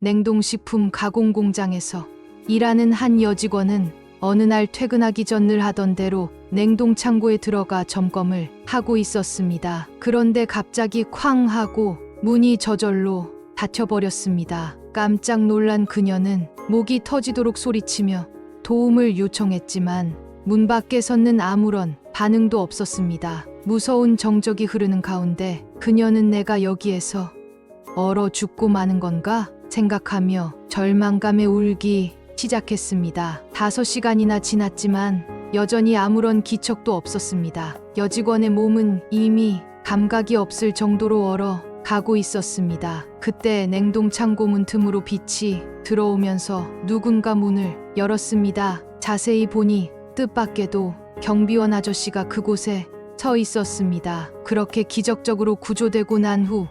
냉동식품 가공 공장에서 일하는 한 여직원은 어느 날 퇴근하기 전 늘 하던 대로 냉동 창고에 들어가 점검을 하고 있었습니다. 그런데 갑자기 쾅 하고 문이 저절로 닫혀버렸습니다. 깜짝 놀란 그녀는 목이 터지도록 소리치며 도움을 요청했지만 문 밖에서는 아무런 반응도 없었습니다. 무서운 정적이 흐르는 가운데 그녀는 내가 여기에서 얼어 죽고 마는 건가 생각하며 절망감에 울기 시작했습니다. 다섯 시간이나 지났지만 여전히 아무런 기척도 없었습니다. 여직원의 몸은 이미 감각이 없을 정도로 얼어 가고 있었습니다. 그때 냉동 창고 문 틈으로 빛이 들어오면서 누군가 문을 열었습니다. 자세히 보니 뜻밖에도 경비원 아저씨가 그곳에 서 있었습니다. 그렇게 기적적으로 구조되고 난 후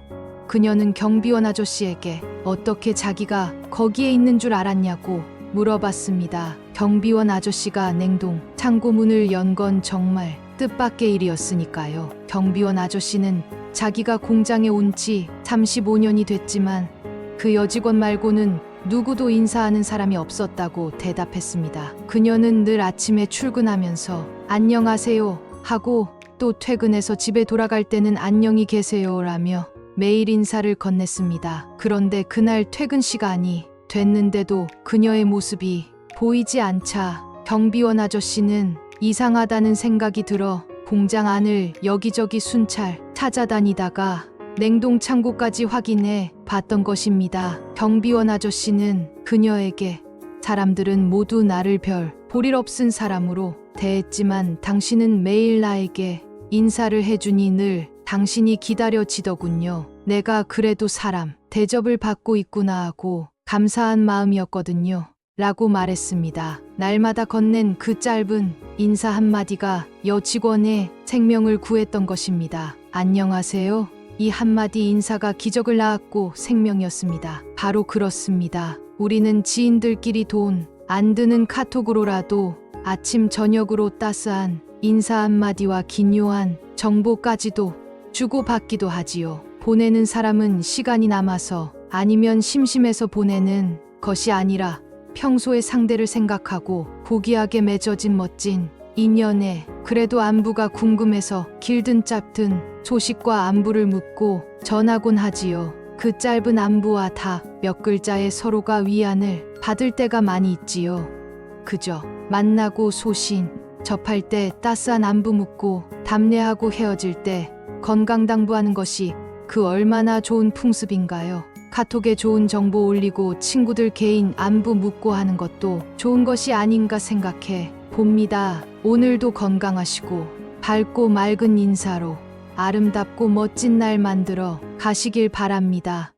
그녀는 경비원 아저씨에게 어떻게 자기가 거기에 있는 줄 알았냐고 물어봤습니다. 경비원 아저씨가 냉동 창고 문을 연 건 정말 뜻밖의 일이었으니까요. 경비원 아저씨는 자기가 공장에 온 지 35년이 됐지만 그 여직원 말고는 누구도 인사하는 사람이 없었다고 대답했습니다. 그녀는 늘 아침에 출근하면서 안녕하세요 하고 또 퇴근해서 집에 돌아갈 때는 안녕히 계세요라며 매일 인사를 건넸습니다. 그런데 그날 퇴근 시간이 됐는데도 그녀의 모습이 보이지 않자 경비원 아저씨는 이상하다는 생각이 들어 공장 안을 여기저기 순찰 찾아다니다가 냉동 창고까지 확인해 봤던 것입니다. 경비원 아저씨는 그녀에게 사람들은 모두 나를 별 볼일 없은 사람으로 대했지만 당신은 매일 나에게 인사를 해주니 늘 당신이 기다려지더군요. 내가 그래도 사람 대접을 받고 있구나 하고 감사한 마음이었거든요. 라고 말했습니다. 날마다 건넨 그 짧은 인사 한마디가 여직원의 생명을 구했던 것입니다. 안녕하세요. 이 한마디 인사가 기적을 낳았고 생명이었습니다. 바로 그렇습니다. 우리는 지인들끼리 돈 안 드는 카톡으로라도 아침 저녁으로 따스한 인사 한마디와 기묘한 정보까지도 주고받기도 하지요. 보내는 사람은 시간이 남아서 아니면 심심해서 보내는 것이 아니라 평소의 상대를 생각하고 고귀하게 맺어진 멋진 인연에 그래도 안부가 궁금해서 길든 짧든 소식과 안부를 묻고 전하곤 하지요. 그 짧은 안부와 다 몇 글자의 서로가 위안을 받을 때가 많이 있지요. 그저 만나고 소신 접할 때 따스한 안부 묻고 답례하고 헤어질 때 건강 당부하는 것이 그 얼마나 좋은 풍습인가요? 카톡에 좋은 정보 올리고 친구들 개인 안부 묻고 하는 것도 좋은 것이 아닌가 생각해 봅니다. 오늘도 건강하시고 밝고 맑은 인사로 아름답고 멋진 날 만들어 가시길 바랍니다.